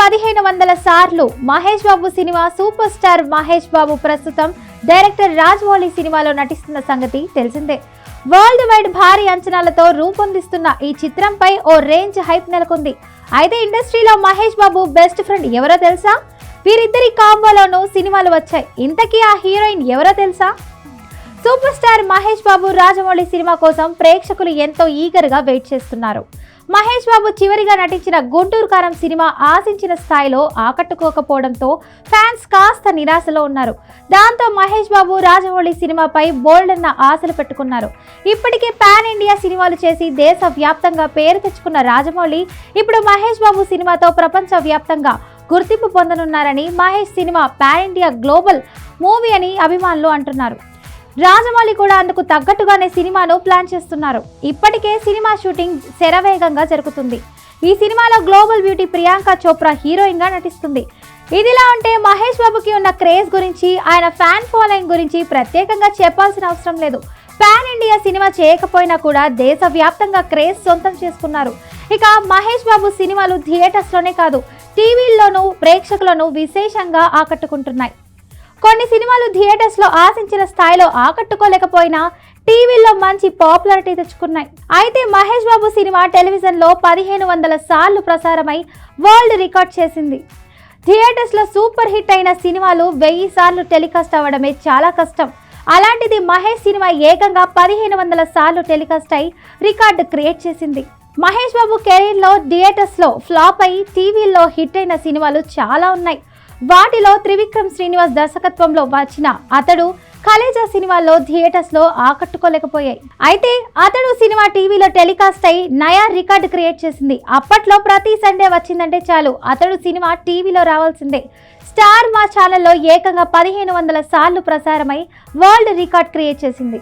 పదిహేను వందల సార్లు Mahesh Babu cinema super star Mahesh Babu ప్రస్తుతం డైరెక్టర్ రాజమౌళి సినిమాలో నటిస్తున్న సంగతి తెలిసిందే. వరల్డ్ వైడ్ భారీ అంచనాలతో రూపొందిస్తున్న ఈ చిత్రంపై ఓ రేంజ్ హైప్ నెలకొంది. అయితే ఇండస్ట్రీలో మహేష్ బాబు బెస్ట్ ఫ్రెండ్ ఎవరో తెలుసా? వీరిద్దరి కాంబోలోనూ సినిమాలు వచ్చాయి. ఇంతకీ ఆ హీరోయిన్ ఎవరో తెలుసా? Super star Mahesh Babu Rajamouli cinema కోసం ప్రేక్షకులు ఎంతో ఈగర్గా వెయిట్ చేస్తున్నారు. మహేష్ బాబు చివరిగా నటించిన గుంటూరు కారం సినిమా ఆశించిన స్థాయిలో ఆకట్టుకోకపోవడంతో ఫ్యాన్స్ కాస్త నిరాశలో ఉన్నారు. దాంతో మహేష్ బాబు రాజమౌళి సినిమాపై బోల్డ్ అన్న ఆశలు పెట్టుకున్నారు. ఇప్పటికే పాన్ ఇండియా సినిమాలు చేసి దేశ వ్యాప్తంగా పేరు తెచ్చుకున్న రాజమౌళి ఇప్పుడు మహేష్ బాబు సినిమాతో ప్రపంచ వ్యాప్తంగా గుర్తింపు పొందనున్నారని Mahesh cinema pan India global movie అని అభిమానులు అంటున్నారు. రాజమౌళి కూడా అందుకు తగ్గట్టుగానే సినిమాను ప్లాన్ చేస్తున్నారు. ఇప్పటికే సినిమా షూటింగ్ శరవేగంగా జరుగుతుంది. ఈ సినిమాలో గ్లోబల్ బ్యూటీ ప్రియాంక చోప్రా హీరోయిన్గా నటిస్తుంది. ఇదిలా ఉంటే మహేష్ బాబుకి ఉన్న క్రేజ్ గురించి ఆయన ఫ్యాన్ ఫాలోయింగ్ గురించి ప్రత్యేకంగా చెప్పాల్సిన అవసరం లేదు. పాన్ ఇండియా సినిమా చేయకపోయినా కూడా దేశవ్యాప్తంగా క్రేజ్ సొంతం చేసుకున్నారు. ఇక మహేష్ బాబు సినిమాలు థియేటర్స్లోనే కాదు టీవీల్లోనూ ప్రేక్షకులను విశేషంగా ఆకట్టుకుంటున్నాయి. కొన్ని సినిమాలు థియేటర్స్లో ఆశించిన స్థాయిలో ఆకట్టుకోలేకపోయినా టీవీల్లో మంచి పాపులారిటీ తెచ్చుకున్నాయి. అయితే మహేష్ బాబు సినిమా టెలివిజన్లో పదిహేను వందల సార్లు ప్రసారమై వరల్డ్ రికార్డ్ చేసింది. థియేటర్స్లో సూపర్ హిట్ అయిన సినిమాలు వెయ్యి సార్లు టెలికాస్ట్ అవ్వడమే చాలా కష్టం. అలాంటిది మహేష్ సినిమా ఏకంగా పదిహేను వందల సార్లు టెలికాస్ట్ అయి రికార్డు క్రియేట్ చేసింది. మహేష్ బాబు కెరీర్లో థియేటర్స్లో ఫ్లాప్ అయి టీవీల్లో హిట్ అయిన సినిమాలు చాలా ఉన్నాయి. వాటిలో త్రివిక్రమ్ శ్రీనివాస్ దర్శకత్వంలో వచ్చిన అతడు కలేజా సినిమాలో థియేటర్స్లో ఆకట్టుకోలేకపోయాయి. అయితే అతడు సినిమా టీవీలో టెలికాస్ట్ అయి నయా రికార్డు క్రియేట్ చేసింది. అప్పట్లో ప్రతి సండే వచ్చిందంటే చాలు. అతడు సినిమా టీవీలో రావాల్సిందే. స్టార్ మా ఛానల్లో ఏకంగా పదిహేను వందల సార్లు ప్రసారమై వరల్డ్ రికార్డ్ క్రియేట్ చేసింది.